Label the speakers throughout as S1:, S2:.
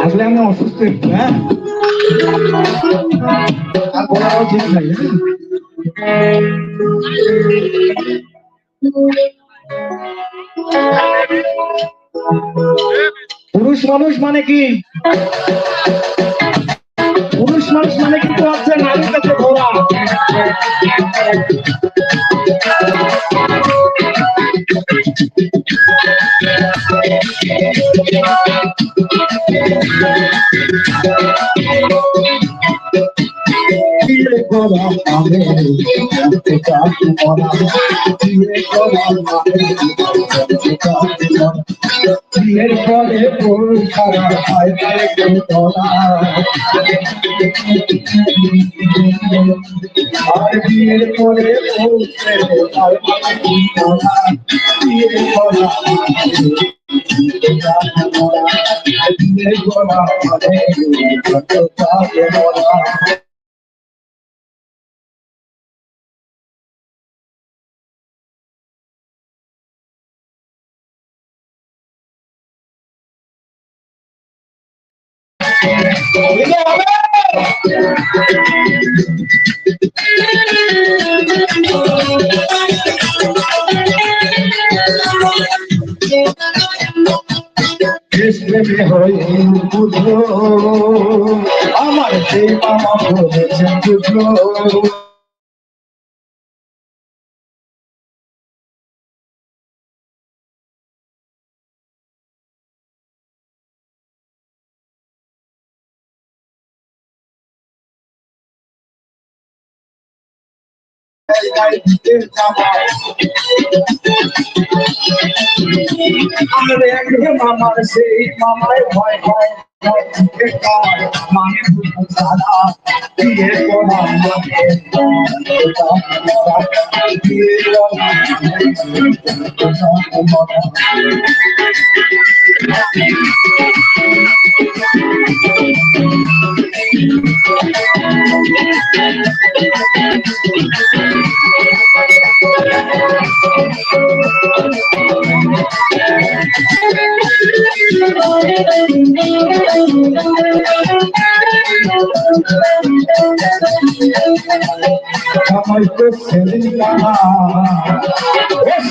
S1: আসলে আমি অসুস্থ একটু হ্যাঁ আর বলারও ঠিক নাই হ্যাঁ? পুরুষ মানুষ মানে কি মানে কিন্তু হচ্ছে নারীর কাছে ঘোরা Thank করা कोला आवे जगते काते कोला ये कोला आवे जगते काते कोला ये कोले कोल खरा खाए जगते कोला और ये कोले कोल खरा खाए कोला ये कोला ये कोला आवे जगते काते कोला মরা দিতে হবে প্রেমে হয়ে বুঝলো আমার মামা বলেছেন বুঝলো? আমার একদিকে মামার সেই মামায় ভয় ভয় মানে সারা দিয়ে করা মানে দিয়ে Vamos descendo de canal.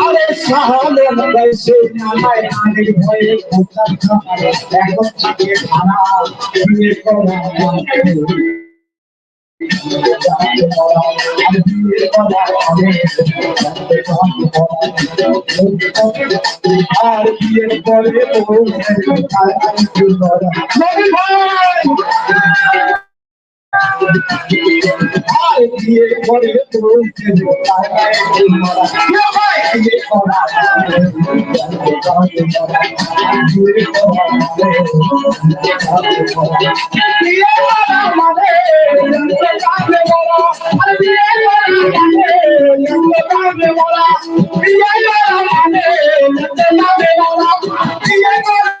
S1: আরে সাহালে বয়সে নামায় আগে ভয়ে এখন থেকে খানা বিয়ে করা আর বিয়ের পরে আর বিয়ে পরে বলছে বিয়ে করা বিয়ে করা মানে কাঁদে বলা আর বিয়ে করা মানে কাঁদে বলা বিয়ে করা মানে কাঁদে বলা বিয়ে করা